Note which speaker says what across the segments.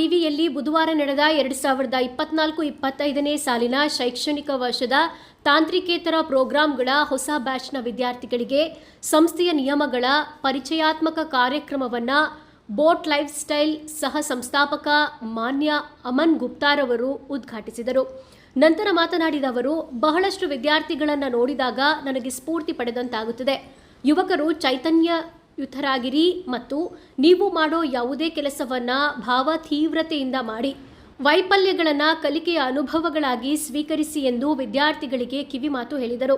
Speaker 1: ಕಲಬುರಗಿಯಲ್ಲಿ ಬುಧವಾರ ನಡೆದ ಎರಡು ಸಾವಿರದ ಇಪ್ಪತ್ನಾಲ್ಕು ಇಪ್ಪತ್ತೈದನೇ ಸಾಲಿನ ಶೈಕ್ಷಣಿಕ ವರ್ಷದ ತಾಂತ್ರಿಕೇತರ ಪ್ರೋಗ್ರಾಂಗಳ ಹೊಸ ಬ್ಯಾಚ್ನ ವಿದ್ಯಾರ್ಥಿಗಳಿಗೆ ಸಂಸ್ಥೆಯ ನಿಯಮಗಳ ಪರಿಚಯಾತ್ಮಕ ಕಾರ್ಯಕ್ರಮವನ್ನು ಬೋಟ್ ಲೈಫ್ ಸ್ಟೈಲ್ ಸಹ ಸಂಸ್ಥಾಪಕ ಮಾನ್ಯ ಅಮನ್ ಗುಪ್ತಾರವರು ಉದ್ಘಾಟಿಸಿದರು. ನಂತರ ಮಾತನಾಡಿದ ಅವರು, ಬಹಳಷ್ಟು ವಿದ್ಯಾರ್ಥಿಗಳನ್ನು ನೋಡಿದಾಗ ನನಗೆ ಸ್ಫೂರ್ತಿ ಪಡೆದಂತಾಗುತ್ತದೆ. ಯುವಕರು ಚೈತನ್ಯಯುತರಾಗಿರಿ ಮತ್ತು ನೀವು ಮಾಡೋ ಯಾವುದೇ ಕೆಲಸವನ್ನು ಭಾವ ತೀವ್ರತೆಯಿಂದ ಮಾಡಿ. ವೈಫಲ್ಯಗಳನ್ನು ಕಲಿಕೆಯ ಅನುಭವಗಳಾಗಿ ಸ್ವೀಕರಿಸಿ ಎಂದು ವಿದ್ಯಾರ್ಥಿಗಳಿಗೆ ಕಿವಿಮಾತು ಹೇಳಿದರು.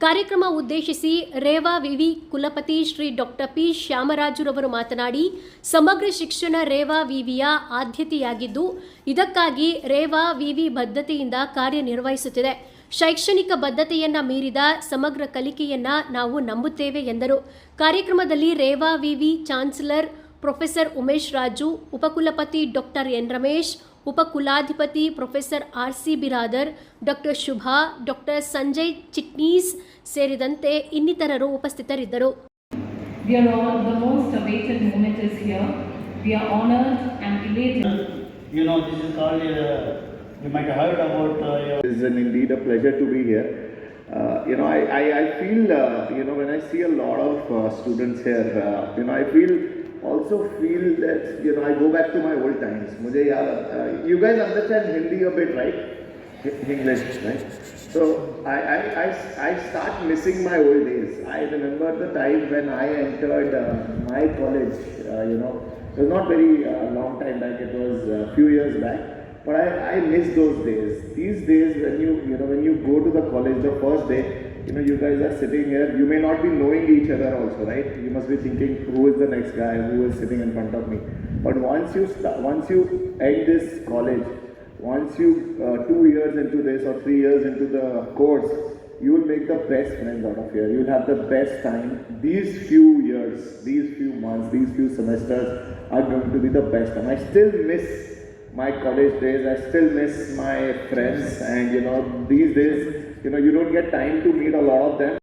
Speaker 1: ಕಾರ್ಯಕ್ರಮ ಉದ್ದೇಶಿಸಿ ರೇವಾ ವಿವಿ ಕುಲಪತಿ ಶ್ರೀ ಡಾಕ್ಟರ್ ಪಿ. ಶ್ಯಾಮರಾಜುರವರು ಮಾತನಾಡಿ, ಸಮಗ್ರ ಶಿಕ್ಷಣ ರೇವಾ ವಿವಿಯ ಆದ್ಯತೆಯಾಗಿದ್ದು, ಇದಕ್ಕಾಗಿ ರೇವಾ ವಿವಿ ಬದ್ಧತೆಯಿಂದ ಕಾರ್ಯನಿರ್ವಹಿಸುತ್ತಿದೆ. ಶೈಕ್ಷಣಿಕ ಬದ್ಧತೆಯನ್ನ ಮೀರಿದ ಸಮಗ್ರ ಕಲಿಕೆಯನ್ನ ನಾವು ನಂಬುತ್ತೇವೆ ಎಂದರು ಕಾರ್ಯಕ್ರಮದಲ್ಲಿ ರೇವಾ ವಿವಿ ಚಾನ್ಸಲರ್ ಪ್ರೊಫೆಸರ್ ಉಮೇಶ್ ರಾಜು ಉಪಕುಲಪತಿ doctor N Ramesh ಉಪಕುಲಾಧಿಪತಿ professor R C Biradar doctor Shubha doctor Sanjay Chitnis ಸೇರಿದಂತೆ ಇನ್ನಿತರರು ಉಪಸ್ಥಿತರಿದ್ದರು
Speaker 2: We are all, the most awaited moment is here. We are honored and elated.
Speaker 3: You know, this is called, uh, You might have heard about uh, your...
Speaker 4: It is an indeed a pleasure to be here. Uh, you know, I, I, I feel, uh, you know, when I see a lot of uh, students here, uh, you know, I feel also feel that, you know, I go back to my old times. Mujhe yaad, uh, you guys understand Hindi a bit, right? English, right? So I, I, I, I start missing my old days. I remember the time when I entered uh, my college, uh, you know, it was not very uh, long time back, it was a few years back. But I, I miss those days. These days when you you know when you go to the college the first day, you know you guys are sitting here. You may not be knowing each other also, right? You must be thinking who is the next guy who is sitting in front of me. But once you start, once you end this college, once you uh, two years into this or three years into the course, you will make the best friends out of here. You will have the best time. These few years, these few months, these few semesters are going to be the best. And I still miss my college days. I still miss my friends, and you know, these days, you know, you don't get time to meet a lot of them.